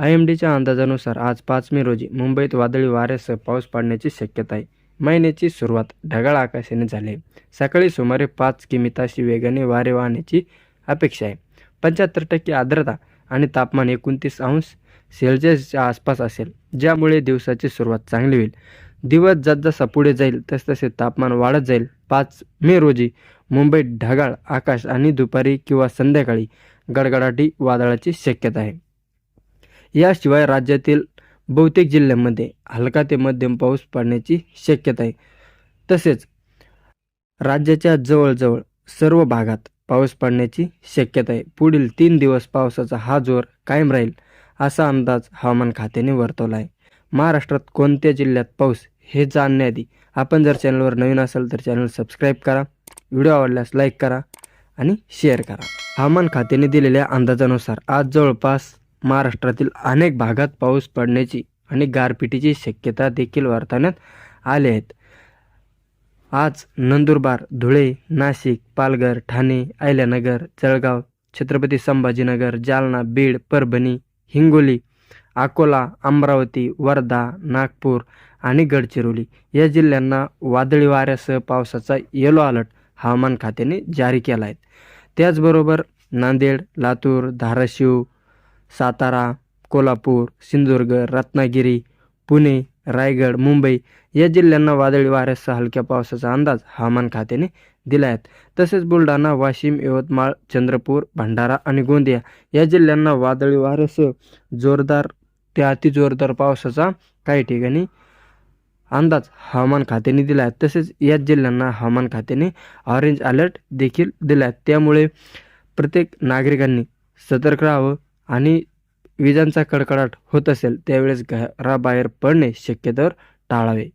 I am डीच्या अंदाजानुसार आज पाच मे रोजी मुंबईत वादळी वाऱ्यासह पाऊस पडण्याची शक्यता आहे. महिन्याची सुरुवात ढगाळ आकाशाने झाली आहे. सकाळी सुमारे पाच किमी ताशी वेगाने वारे वाहण्याची अपेक्षा आहे. पंच्याहत्तर टक्के आर्द्रता आणि तापमान एकोणतीस अंश सेल्सिअसच्या आसपास असेल ज्यामुळे दिवसाची सुरुवात चांगली होईल. दिवस जसजसा पुढे जाईल तसतसे तापमान वाढत जाईल. पाच मे रोजी मुंबईत ढगाळ आकाश आणि दुपारी किंवा संध्याकाळी गडगडाटी वादळाची शक्यता आहे. याशिवाय राज्यातील बहुतेक जिल्ह्यांमध्ये हलका ते मध्यम पाऊस पडण्याची शक्यता आहे. तसेच राज्याच्या जवळजवळ सर्व भागात पाऊस पडण्याची शक्यता आहे. पुढील तीन दिवस पावसाचा हा जोर कायम राहील असा अंदाज हवामान खात्याने वर्तवला आहे. महाराष्ट्रात कोणत्या जिल्ह्यात पाऊस हे जाणण्याआधी आपण जर चॅनलवर नवीन असाल तर चॅनल सबस्क्राईब करा व्हिडिओ आवडल्यास लाईक करा आणि शेअर करा. हवामान खात्याने दिलेल्या अंदाजानुसार आज जवळपास महाराष्ट्रातील अनेक भागात पाऊस पडण्याची आणि गारपिटीची शक्यता देखील वर्तवण्यात आली आहेत. आज नंदुरबार धुळे नाशिक पालघर ठाणे अहिल्यानगर जळगाव छत्रपती संभाजीनगर जालना बीड परभणी हिंगोली अकोला अमरावती वर्धा नागपूर आणि गडचिरोली या जिल्ह्यांना वादळी वाऱ्यासह पावसाचा येलो अलर्ट हवामान खात्याने जारी केला आहे. त्याचबरोबर नांदेड लातूर धाराशिव सातारा कोल्हापूर सिंधुदुर्ग रत्नागिरी पुणे रायगड मुंबई या जिल्ह्यांना वादळी वाऱ्यासह हलक्या पावसाचा अंदाज हवामान खात्याने दिला आहे. तसेच बुलढाणा वाशिम यवतमाळ चंद्रपूर भंडारा आणि गोंदिया या जिल्ह्यांना वादळी वाऱ्यासह जोरदार ते अतिजोरदार पावसाचा काही ठिकाणी अंदाज हवामान खात्याने दिला आहे. तसेच याच जिल्ह्यांना हवामान खात्याने ऑरेंज अलर्ट देखील दिला आहे. त्यामुळे प्रत्येक नागरिकांनी सतर्क राहावं आणि विजांचा कडकडाट होत असेल त्यावेळेस घराबाहेर पडणे शक्यतोवर टाळावे.